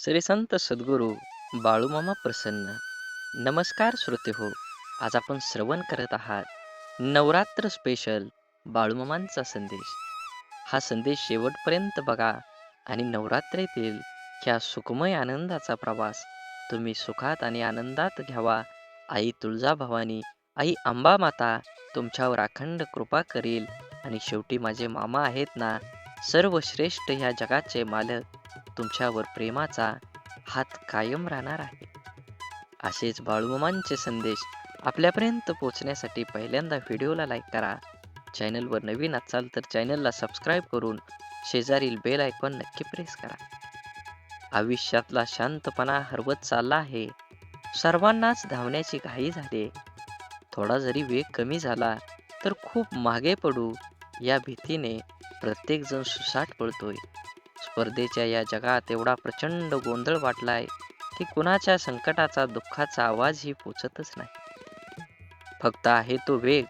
श्री संत सद्गुरू बाळूमामा प्रसन्न. नमस्कार श्रोते हो आज आपण श्रवण करत आहात नवरात्र स्पेशल बाळूमामांचा संदेश. हा संदेश शेवटपर्यंत बघा आणि नवरात्रीतील ह्या सुखमय आनंदाचा प्रवास तुम्ही सुखात आणि आनंदात घ्यावा. आई तुळजाभवानी आई अंबा माता तुमच्यावर अखंड कृपा करील आणि शेवटी माझे मामा आहेत ना सर्वश्रेष्ठ ह्या जगाचे मालक तुमच्यावर प्रेमाचा हात कायम राहणार आहे. असेच बाळूमामांचे संदेश आपल्यापर्यंत पोहोचण्यासाठी पहिल्यांदा व्हिडिओला लाईक करा. चॅनलवर नवीन असाल तर चॅनलला सबस्क्राईब करून शेजारील बेल आयकॉन नक्की प्रेस करा. आयुष्यातला शांतपणा हरवत चालला आहे. सर्वांनाच धावण्याची घाई झाली थोडा जरी वेग कमी झाला तर खूप मागे पडू या भीतीने प्रत्येकजण सुसाट पळतोय स्पर्धेच्या या जगात एवढा प्रचंड गोंधळ वाटलाय की कुणाच्या संकटाचा दुःखाचा आवाजही पोचतच नाही. फक्त आहे तो वेग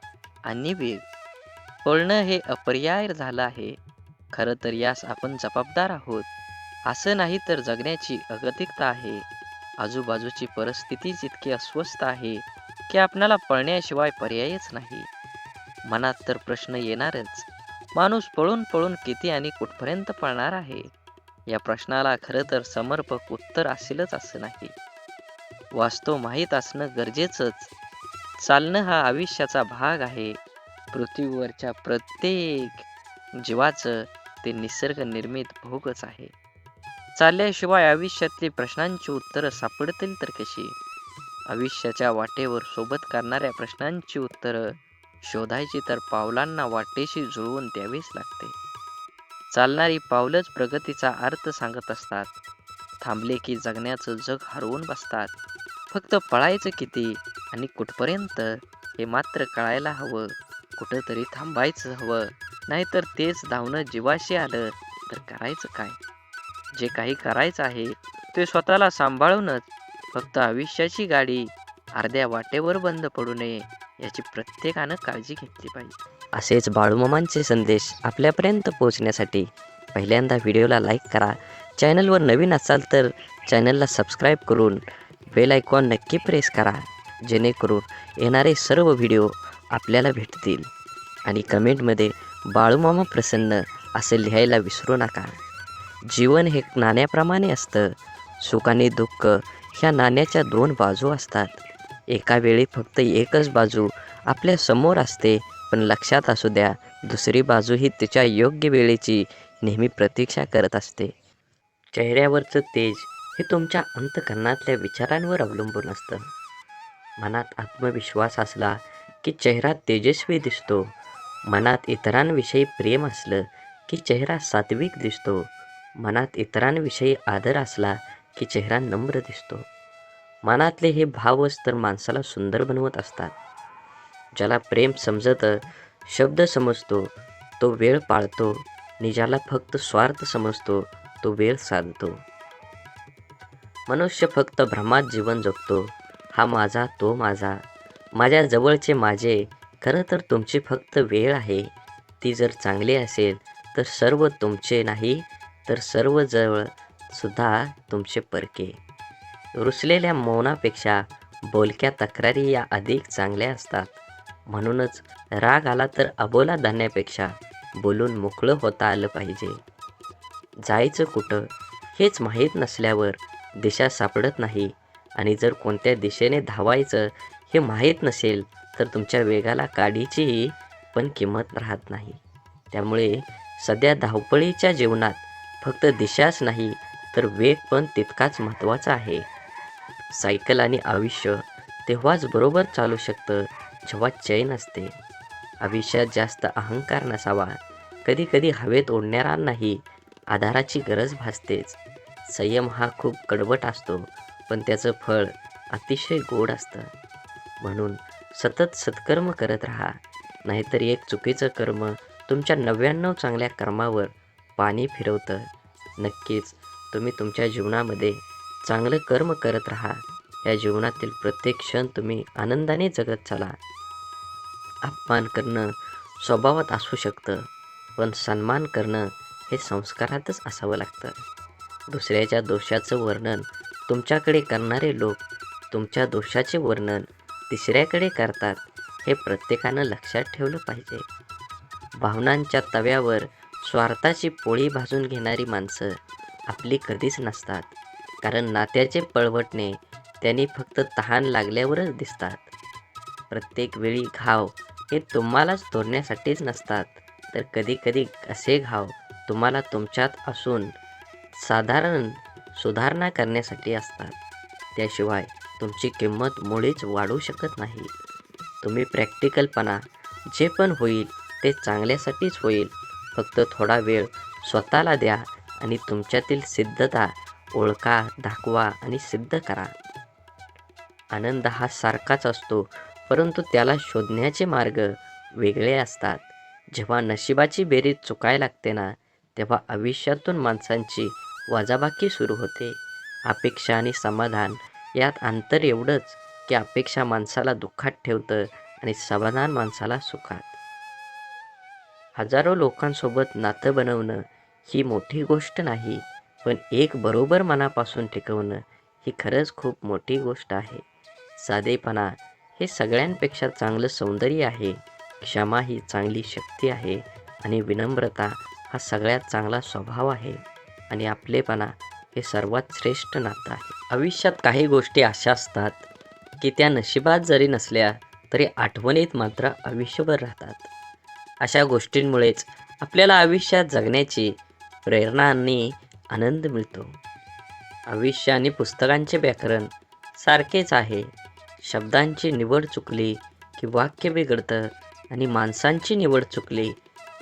आणि वेग. पळणं हे अपर्याय झालं आहे. खरं तर यास आपण जबाबदार आहोत. असं नाही तर जगण्याची अगतिकता आहे. आजूबाजूची परिस्थिती जितकी अस्वस्थ आहे की आपणाला पळण्याशिवाय पर्यायच नाही. मनात तर प्रश्न येणारच. माणूस पळून पळून किती आणि कुठपर्यंत पळणार आहे? या प्रश्नाला खरं तर समर्पक उत्तर असेलच असं नाही. वास्तव माहीत असणं गरजेचंच. चालणं हा आयुष्याचा भाग आहे. पृथ्वीवरच्या प्रत्येक जीवाचं ते निसर्ग निर्मित भोगच आहे. चालल्याशिवाय आयुष्यातली प्रश्नांची उत्तरं सापडतील तर कशी? आयुष्याच्या वाटेवर सोबत करणाऱ्या प्रश्नांची उत्तरं शोधायची तर पावलांना वाटेशी जुळवून द्यावीच लागते. चालणारी पावलंच प्रगतीचा अर्थ सांगत असतात. थांबले की जगण्याचं जग हरवून बसतात. फक्त पळायचं किती आणि कुठपर्यंत हे मात्र कळायला हवं. कुठंतरी थांबायचं हवं. नाहीतर तेच धावणं जीवाशी आलं तर करायचं काय? जे काही करायचं आहे ते स्वतःला सांभाळूनच. फक्त आयुष्याची गाडी अर्ध्या वाटेवर बंद पडू नये. याची प्रत्येकानं काळजी घेतली पाहिजे. असेच बाळूमामांचे संदेश आपल्यापर्यंत पोहोचण्यासाठी पहिल्यांदा व्हिडिओला लाईक करा. चॅनलवर नवीन असाल तर चॅनलला सबस्क्राईब करून बेल आयकॉन नक्की प्रेस करा. जेणेकरून येणारे सर्व व्हिडिओ आपल्याला भेटतील. आणि कमेंटमध्ये बाळूमामा प्रसन्न असे लिहायला विसरू नका. जीवन हे नाण्याप्रमाणे असतं. सुख आणि दुःख ह्या नाण्याच्या दोन बाजू असतात. एका वेळी फक्त एकच बाजू आपल्यासमोर असते पण लक्षात असू द्या दुसरी बाजू ही तिच्या योग्य वेळेची नेहमी प्रतीक्षा करत असते. चेहऱ्यावरचं तेज हे तुमच्या अंतकरणातल्या विचारांवर अवलंबून असतं. मनात आत्मविश्वास असला की चेहरा तेजस्वी दिसतो. मनात इतरांविषयी प्रेम असलं की चेहरा सात्विक दिसतो. मनात इतरांविषयी आदर असला की चेहरा नम्र दिसतो. मनातले हे भावच तर माणसाला सुंदर बनवत असतात. ज्याला प्रेम समजतं शब्द समजतो तो वेळ पाळतो आणि ज्याला फक्त स्वार्थ समजतो तो वेळ साधतो. मनुष्य फक्त भ्रमात जीवन जगतो. हा माझा तो माझा. माझ्या जवळचे माझे. खरं तर तुमची फक्त वेळ आहे. ती जर चांगली असेल तर सर्व तुमचे नाही तर सर्व जवळ सुद्धा तुमचे परके. रुसलेल्या मौनापेक्षा बोलक्या तक्रारी या अधिक चांगल्या असतात. म्हणूनच राग आला तर अबोला धान्यापेक्षा बोलून मोकळं होता आलं पाहिजे. जायचं कुठं हेच माहीत नसल्यावर दिशा सापडत नाही आणि जर कोणत्या दिशेने धावायचं हे माहीत नसेल तर तुमच्या वेगाला काडीचीही पण किंमत राहत नाही. त्यामुळे सध्या धावपळीच्या जीवनात फक्त दिशाच नाही तर वेग पण तितकाच महत्त्वाचा आहे. सायकल आणि आयुष्य तेव्हाच बरोबर चालू शकतं जेव्हा चैन असते. आयुष्यात जास्त अहंकार नसावा. कधी कधी हवेत ओढणाऱ्यांनाही आधाराची गरज भासतेच. संयम हा खूप कडवट असतो पण त्याचं फळ अतिशय गोड असतं. म्हणून सतत सत्कर्म करत राहा. नाहीतर एक चुकीचं कर्म तुमच्या नव्याण्णव चांगल्या कर्मावर पाणी फिरवतं. नक्कीच तुम्ही तुमच्या जीवनामध्ये चांगलं कर्म करत राहा. या जीवनातील प्रत्येक क्षण तुम्ही आनंदाने जगत चाला. अपमान करणं स्वभावात असू शकतं पण सन्मान करणं हे संस्कारातच असावं लागतं. दुसऱ्याच्या दोषाचं वर्णन तुमच्याकडे करणारे लोक तुमच्या दोषाचे वर्णन तिसऱ्याकडे करतात हे प्रत्येकानं लक्षात ठेवलं पाहिजे. भावनांच्या तव्यावर स्वार्थाची पोळी भाजून घेणारी माणसं आपली कधीच नसतात. कारण नात्याचे पळवटणे त्यांनी फक्त तहान लागल्यावरच दिसतात. प्रत्येक वेळी घाव हे तुम्हालाच तोडण्यासाठीच नसतात. तर कधीकधी असे घाव तुम्हाला तुमच्यात असून साधारण सुधारणा करण्यासाठी असतात. त्याशिवाय तुमची किंमत मुळीच वाढू शकत नाही. तुम्ही प्रॅक्टिकलपणा जे पण होईल ते चांगल्यासाठीच होईल. फक्त थोडा वेळ स्वतःला द्या आणि तुमच्यातील सिद्धता ओळखा दाखवा आणि सिद्ध करा. आनंद हा सारखाच असतो परंतु त्याला शोधण्याचे मार्ग वेगळे असतात. जेव्हा नशिबाची बेरीज चुकायला लागते ना तेव्हा आयुष्यातून माणसांची वजाबाकी सुरू होते. अपेक्षा आणि समाधान यात अंतर एवढंच की अपेक्षा माणसाला दुःखात ठेवतं आणि समाधान माणसाला सुखात. हजारो लोकांसोबत नातं बनवणं ही मोठी गोष्ट नाही पण एक बरोबर मनापासून टिकवणं ही खरंच खूप मोठी गोष्ट आहे. साधेपणा हे सगळ्यांपेक्षा चांगलं सौंदर्य आहे. क्षमा ही चांगली शक्ती आहे आणि विनम्रता हा सगळ्यात चांगला स्वभाव आहे आणि आपलेपणा हे सर्वात श्रेष्ठ नातं आहे. आयुष्यात काही गोष्टी अशा असतात की त्या नशिबात जरी नसल्या तरी आठवणीत मात्र आयुष्यभर राहतात. अशा गोष्टींमुळेच आपल्याला आयुष्यात जगण्याची प्रेरणा आणि आनंद मिळतो. आयुष्य आणि पुस्तकांचे व्याकरण सारखेच आहे. शब्दांची निवड चुकली की वाक्य बिघडतं आणि माणसांची निवड चुकली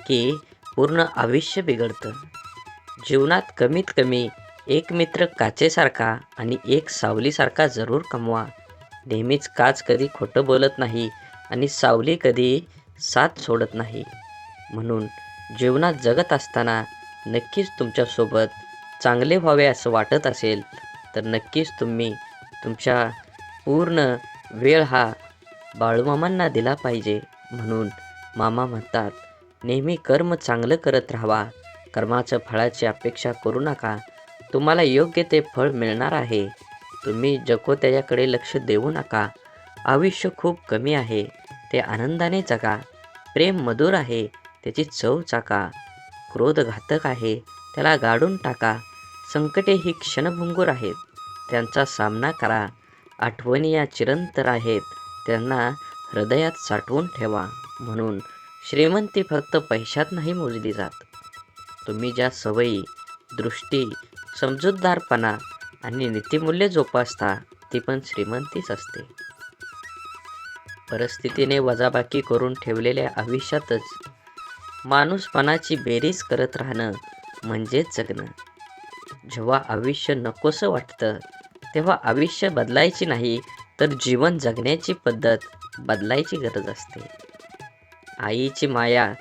की पूर्ण आयुष्य बिघडतं. जीवनात कमीत कमी एक मित्र काचेसारखा आणि एक सावलीसारखा जरूर कमवा. नेहमीच काच कधी खोटं बोलत नाही आणि सावली कधी साथ सोडत नाही. म्हणून जीवनात जगत असताना नक्कीच तुमच्यासोबत चांगले व्हावे असं वाटत असेल तर नक्कीच तुम्ही तुमच्या पूर्ण वेळ हा बाळूमामांना दिला पाहिजे म्हणून मामा म्हणतात नेहमी कर्म चांगलं करत राहावा. कर्माचं फळाची अपेक्षा करू नका. तुम्हाला योग्य ते फळ मिळणार आहे. तुम्ही जको त्याच्याकडे लक्ष देऊ नका. आयुष्य खूप कमी आहे. ते आनंदाने जगा. प्रेम मधुर आहे. त्याची चव चाका. क्रोध घातक आहे. त्याला गाडून टाका. संकटे ही क्षणभंगूर आहेत. त्यांचा सामना करा. आठवणी या चिरंतर आहेत. त्यांना हृदयात साठवून ठेवा. म्हणून श्रीमंती फक्त पैशात नाही मोजली जात. तुम्ही ज्या सवयी दृष्टी समजूतदारपणा आणि नीतिमूल्य जोपासता ती पण श्रीमंतीच असते. परिस्थितीने वजाबाकी करून ठेवलेल्या आयुष्यातच माणूसपणाची बेरीज करत राहणं म्हणजेच जगणं. जेव्हा आयुष्य नकोसं वाटतं तेव्हा आयुष्य बदलायची नाही तर जीवन जगण्याची पद्धत बदलायची गरज असते. आईची माया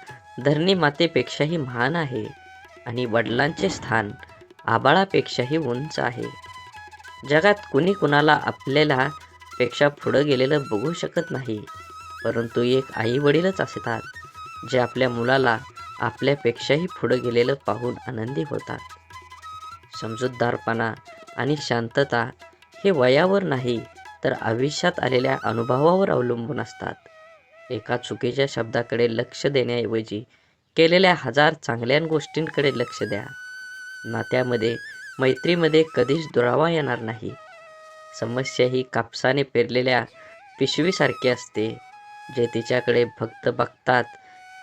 धरणी मातेपेक्षाही महान आहे आणि वडिलांचे स्थान आबाळापेक्षाही उंच आहे. जगात कुणी कुणाला आपल्याला पेक्षा पुढं गेलेलं बघू शकत नाही परंतु एक आई वडीलच असतात जे आपल्या मुलाला आपल्यापेक्षाही पुढं गेलेलं पाहून आनंदी होतात. समजूतदारपणा आणि शांतता हे वयावर नाही तर आयुष्यात आलेल्या अनुभवावर अवलंबून असतात. एका चुकीच्या शब्दाकडे लक्ष देण्याऐवजी केलेल्या हजार चांगल्या गोष्टींकडे लक्ष द्या. नात्यामध्ये मैत्रीमध्ये कधीच दुरावा येणार नाही. समस्या ही कापसाने पेरलेल्या पिशवीसारखी असते जे तिच्याकडे भक्त बघतात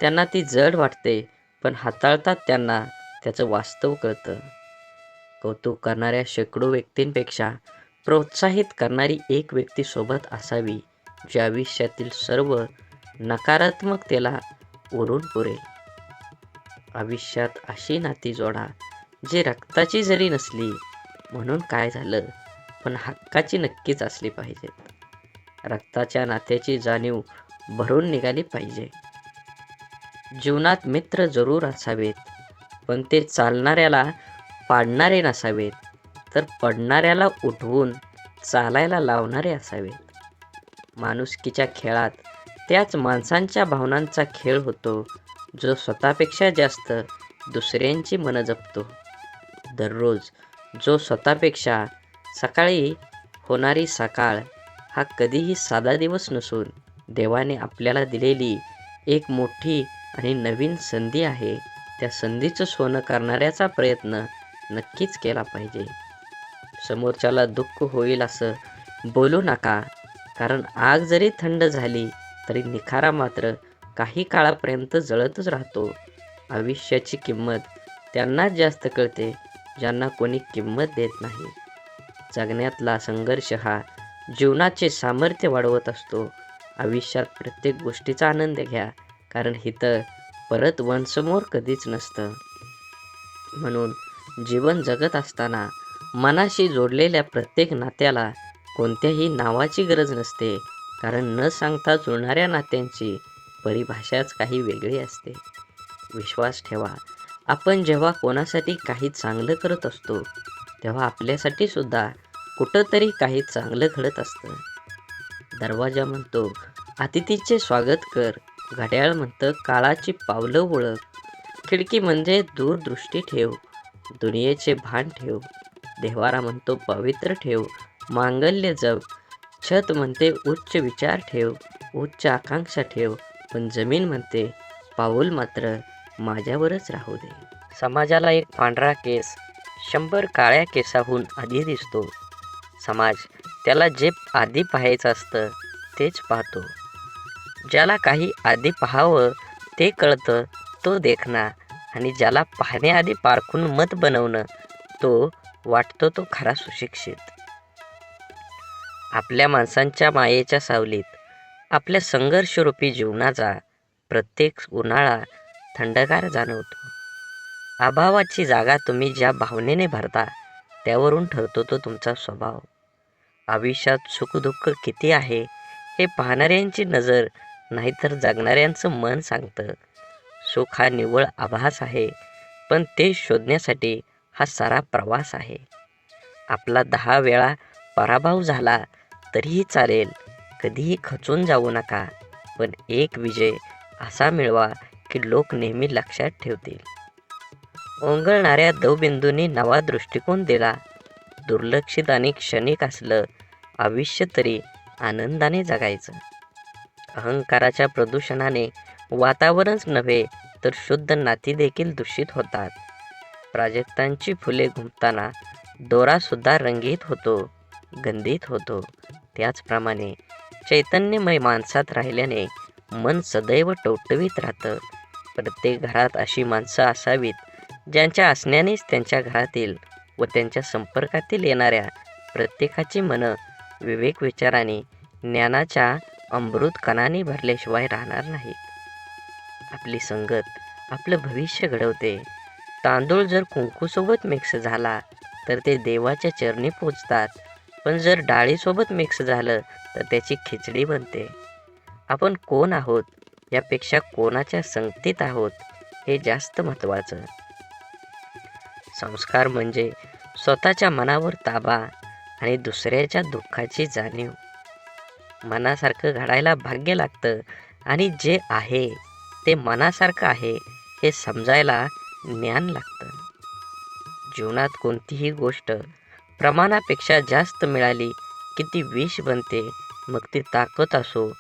त्यांना ती जड वाटते पण हाताळतात त्यांना त्याचं वास्तव कळतं. कौतुक करणाऱ्या शेकडो व्यक्तींपेक्षा प्रोत्साहित करणारी एक व्यक्ती सोबत असावी जी आयुष्यातील सर्व नकारात्मकतेला उरून पुरेल. आयुष्यात अशी नाती जोडा जे रक्ताची जरी नसली म्हणून काय झालं पण हक्काची नक्कीच असली पाहिजेत. रक्ताच्या नात्याची जाणीव भरून निघाली पाहिजे. जीवनात मित्र जरूर असावेत. पण ते चालणाऱ्याला पाडणारे नसावेत. तर पडणाऱ्याला उठवून चालायला लावणारे असावेत. माणुसकीच्या खेळात त्याच माणसांच्या भावनांचा खेळ होतो जो स्वतःपेक्षा जास्त दुसऱ्यांची मनं जपतो. दररोज जो स्वतःपेक्षा सकाळी होणारी सकाळ हा कधीही साधा दिवस नसून देवाने आपल्याला दिलेली एक मोठी आणि नवीन संधी आहे त्या संधीचं सोनं करणाऱ्याचा प्रयत्न नक्कीच केला पाहिजे. समोरच्याला दुःख होईल असं बोलू नका कारण आग जरी थंड झाली तरी निखारा मात्र काही काळापर्यंत जळतच राहतो. आयुष्याची किंमत त्यांनाच जास्त कळते ज्यांना कोणी किंमत देत नाही. जगण्यातला संघर्ष हा जीवनाचे सामर्थ्य वाढवत असतो. आयुष्यात प्रत्येक गोष्टीचा आनंद घ्या कारण हिथं परत वनसमोर कधीच नसतं. म्हणून जीवन जगत असताना मनाशी जोडलेल्या प्रत्येक नात्याला कोणत्याही नावाची गरज नसते. कारण न सांगता जुळणाऱ्या नात्यांची परिभाषाच काही वेगळी असते. विश्वास ठेवा आपण जेव्हा कोणासाठी काही चांगलं करत असतो तेव्हा आपल्यासाठी सुद्धा कुठंतरी काही चांगलं घडत असतं. दरवाजा म्हणतो अतिथीचे स्वागत कर घड्याळ म्हणतं काळाची पावलं ओळख खिडकी म्हणजे दूरदृष्टी ठेव. दुनियेचे भान ठेव. देवारा म्हणतो पवित्र ठेव. मांगल्य जग छत म्हणते उच्च विचार ठेव. उच्च आकांक्षा ठेव. पण जमीन म्हणते पाऊल मात्र माझ्यावरच राहू दे. समाजाला एक पांढरा केस. शंभर काळ्या केसाहून आधी दिसतो. समाज त्याला जे आधी पाहायचं असतं तेच पाहतो. ज्याला काही आधी पाहावं ते कळतं तो देखणं. आणि ज्याला पाहण्याआधी पारखून मत बनवणं तो वाटतो तो खरा सुशिक्षित. आपल्या माणसांच्या मायेच्या सावलीत आपल्या संघर्षरूपी जीवनाचा प्रत्येक उन्हाळा थंडगार जाणवतो. अभावाची जागा तुम्ही ज्या भावनेने भरता त्यावरून ठरतो तो तुमचा स्वभाव. आयुष्यात सुखदुःख किती आहे हे पाहणाऱ्यांची नजर नाहीतर जगणाऱ्यांचं मन सांगतं. सुख हा निव्वळ आभास आहे पण ते शोधण्यासाठी हा सारा प्रवास आहे. आपला दहा वेळा पराभव झाला तरीही चालेल कधीही खचून जाऊ नका पण एक विजय असा मिळवा की लोक नेहमी लक्षात ठेवतील. ओंगळणाऱ्या दवबिंदूंनी नवा दृष्टिकोन दिला. दुर्लक्षित आणि क्षणिक असलं आयुष्य तरी आनंदाने जगायचं. अहंकाराच्या प्रदूषणाने वातावरणच नव्हे तर शुद्ध नाती देखील दूषित होतात. प्राजक्तांची फुले घुमताना दोरासुद्धा रंगीत होतो गंधित होतो. त्याचप्रमाणे चैतन्यमय माणसात राहिल्याने मन सदैव टवटवीत राहतं. प्रत्येक घरात अशी माणसं असावीत ज्यांच्या असण्यानेच त्यांच्या घरातील व त्यांच्या संपर्कातील येणाऱ्या प्रत्येकाची मनं विवेक विचाराने ज्ञानाच्या अमृत कणाने भरल्याशिवाय राहणार नाहीत आपली संगत आपलं भविष्य घडवते. तांदूळ जर कुंकूसोबत मिक्स झाला तर ते देवाच्या चरणी पोचतात. पण जर डाळीसोबत मिक्स झालं तर त्याची खिचडी बनते. आपण कोण आहोत? यापेक्षा कोणाच्या संगतीत आहोत? हे जास्त महत्त्वाचं. संस्कार म्हणजे स्वतःच्या मनावर ताबा आणि दुसऱ्याच्या दुःखाची जाणीव. मनासारखं घडायला भाग्य लागतं. आणि जे आहे ते मनासारखं आहे हे समजायला ज्ञान लागतं. जीवनात कोणतीही गोष्ट प्रमाणापेक्षा जास्त मिळाली की ती विष बनते मग ती ताकद असो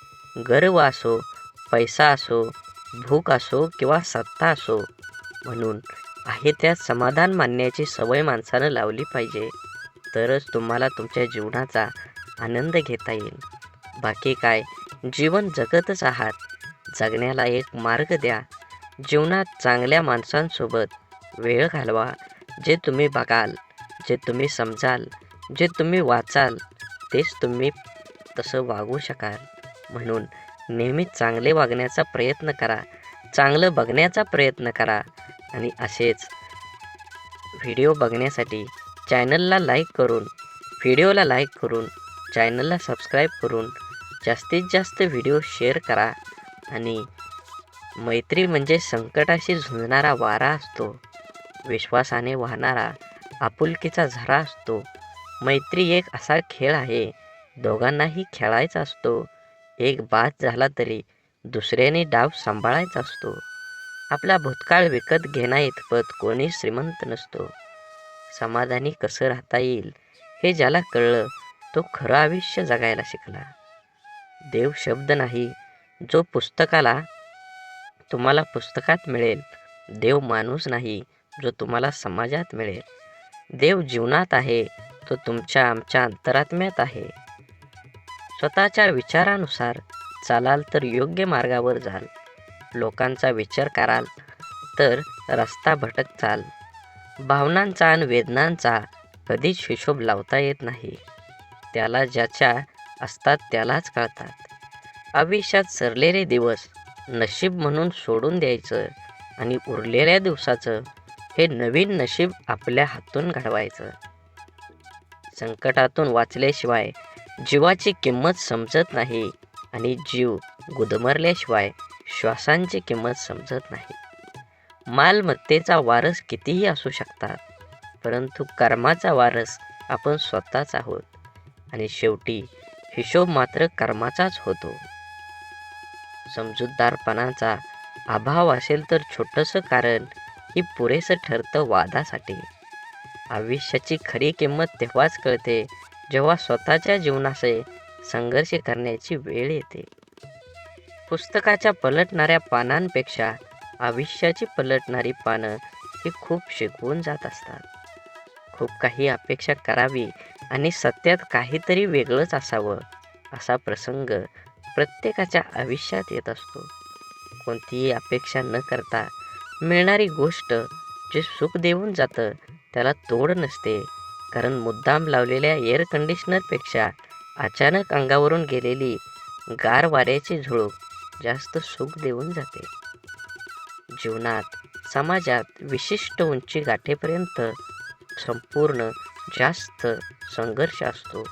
गर्व असो पैसा असो भूक असो किंवा सत्ता असो. म्हणून आहे त्यात समाधान मानण्याची सवय माणसानं लावली पाहिजे. तरच तुम्हाला तुमच्या जीवनाचा आनंद घेता येईल. बाकी काय? जीवन जगतच आहात. जगण्याला एक मार्ग द्या. जीवनात चांगल्या माणसांसोबत वेळ घालवा. जे तुम्ही बघाल जे तुम्ही समजाल जे तुम्ही वाचाल तेच तुम्ही तसं वागू शकाल. म्हणून नेहमी चांगले वागण्याचा प्रयत्न करा. चांगलं बघण्याचा प्रयत्न करा. आणि असेच व्हिडिओ बघण्यासाठी चॅनलला लाईक करून व्हिडिओला लाईक करून चॅनलला सबस्क्राईब करून जास्तीत जास्त व्हिडिओ शेअर करा आणि मैत्री म्हणजे संकटाशी झुंजणारा वारा असतो. विश्वासाने वाहणारा आपुलकीचा झरा असतो. मैत्री एक असा खेळ आहे. दोघांनाही खेळायचा असतो. एक बाद झाला तरी दुसऱ्याने डाव सांभाळायचा असतो. आपला भूतकाळ विकत घेण्याइतपत कोणी श्रीमंत नसतो. समाधानी कसं राहता येईल हे ज्याला कळलं तो खरं आयुष्य जगायला शिकला. देव शब्द नाही जो पुस्तकाला तुम्हाला पुस्तकात मिळेल. देव माणूस नाही जो तुम्हाला समाजात मिळेल. देव जीवनात आहे तो तुमच्या आमच्या अंतरात्म्यात आहे. स्वतःच्या विचारानुसार चालाल तर योग्य मार्गावर जाल. लोकांचा विचार कराल तर रस्ता भटक चाल भावनांचा आणि वेदनांचा कधीच हिशोब लावता येत नाही. त्याला ज्याच्या असतात त्यालाच कळतात. आयुष्यात सरलेले दिवस नशीब म्हणून सोडून द्यायचं आणि उरलेल्या दिवसाचं हे नवीन नशीब आपल्या हातून घडवायचं. संकटातून वाचल्याशिवाय जीवाची किंमत समजत नाही आणि जीव गुदमरल्याशिवाय श्वासांची किंमत समजत नाही. मालमत्तेचा वारस कितीही असू शकतात परंतु कर्माचा वारस आपण स्वतःच आहोत आणि शेवटी हिशोब मात्र कर्माचाच होतो. समजूतदारपणाचा अभाव असेल तर छोटंसं कारण ही पुरेसं ठरतं वादासाठी. आयुष्याची खरी किंमत तेव्हाच कळते जेव्हा स्वतःच्या जीवनाशी संघर्ष करण्याची वेळ येते. पुस्तकाच्या पलटणाऱ्या पानांपेक्षा आयुष्याची पलटणारी पानं ही खूप शिकवून जात असतात. खूप काही अपेक्षा करावी आणि सत्यात काहीतरी वेगळंच असावं असा प्रसंग प्रत्येकाच्या आयुष्यात येत असतो. कोणतीही अपेक्षा न करता मिळणारी गोष्ट जे सुख देऊन जातं त्याला तोड नसते. कारण मुद्दाम लावलेल्या एअर कंडिशनरपेक्षा अचानक अंगावरून गेलेली गार वाऱ्याची झुळूक जास्त सुख देऊन जाते. जीवनात समाजात विशिष्ट उंची गाठेपर्यंत संपूर्ण जास्त संघर्ष असतो.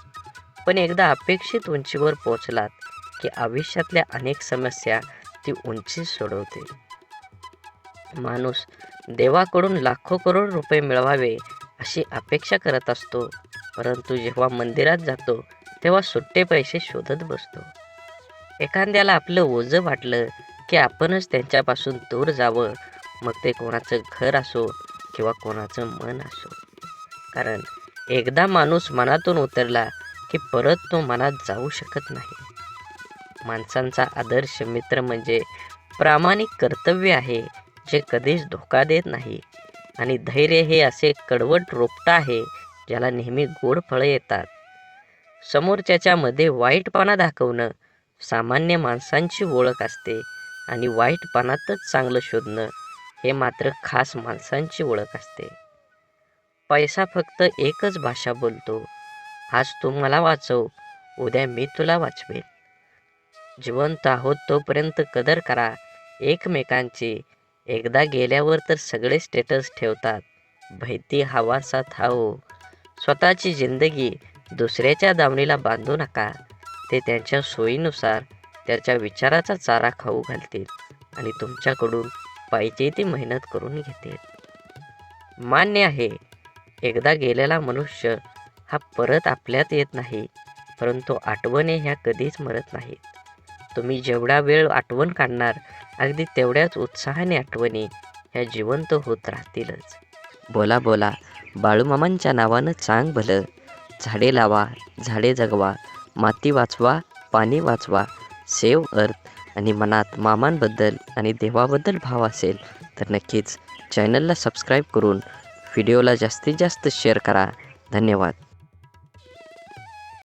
पण एकदा अपेक्षित उंचीवर पोचलात की आयुष्यातल्या अनेक समस्या ती उंची सोडवते माणूस देवाकडून लाखो करोड रुपये मिळवावे अशी अपेक्षा करत असतो परंतु जेव्हा मंदिरात जातो तेव्हा सुट्टे पैसे शोधत बसतो. एखाद्याला आपलं ओझं वाटलं की आपणच त्यांच्यापासून दूर जावं मग ते कोणाचं घर असो किंवा कोणाचं मन असो. कारण एकदा माणूस मनातून उतरला की परत तो मनात जाऊ शकत नाही. माणसांचा आदर्श मित्र म्हणजे प्रामाणिक कर्तव्य आहे जे कधीच धोका देत नाही. आणि धैर्य हे असे कडवट रोपटं आहे ज्याला नेहमी गोड फळं येतात. समोरच्याच्या मध्ये वाईटपणा दाखवणं सामान्य माणसांची ओळख असते आणि वाईटपणातच चांगलं शोधणं हे मात्र खास माणसांची ओळख असते. पैसा फक्त एकच भाषा बोलतो. आज तू मला वाचव उद्या मी तुला वाचवेन. जिवंत आहोत तोपर्यंत कदर करा एकमेकांची. एकदा गेल्यावर तर सगळे स्टेटस ठेवतात. भैती हवासा थाओ. स्वतःची जिंदगी दुसऱ्याच्या दावणीला बांधू नका. ते त्यांच्या सोयीनुसार त्याच्या विचाराचा चारा खाऊ घालतील आणि तुमच्याकडून पाहिजे ती मेहनत करून घेतील. मान्य आहे एकदा गेलेला मनुष्य हा परत आपल्यात येत नाही परंतु आठवणे ह्या कधीच मरत नाहीत. तुम्ही जेवढा वेळ आठवण काढणार अगदी तेवढ्याच उत्साहाने आठवणी ह्या जिवंत होत राहतीलच. बोला बोला बाळूमामांच्या नावानं चांग भलं. झाडे लावा झाडे जगवा माती वाचवा पाणी वाचवा सेव अर्थ आणि मनात मामांबद्दल आणि देवाबद्दल भाव असेल तर नक्कीच चॅनलला सबस्क्राईब करून व्हिडिओला जास्तीत जास्त शेअर करा. धन्यवाद.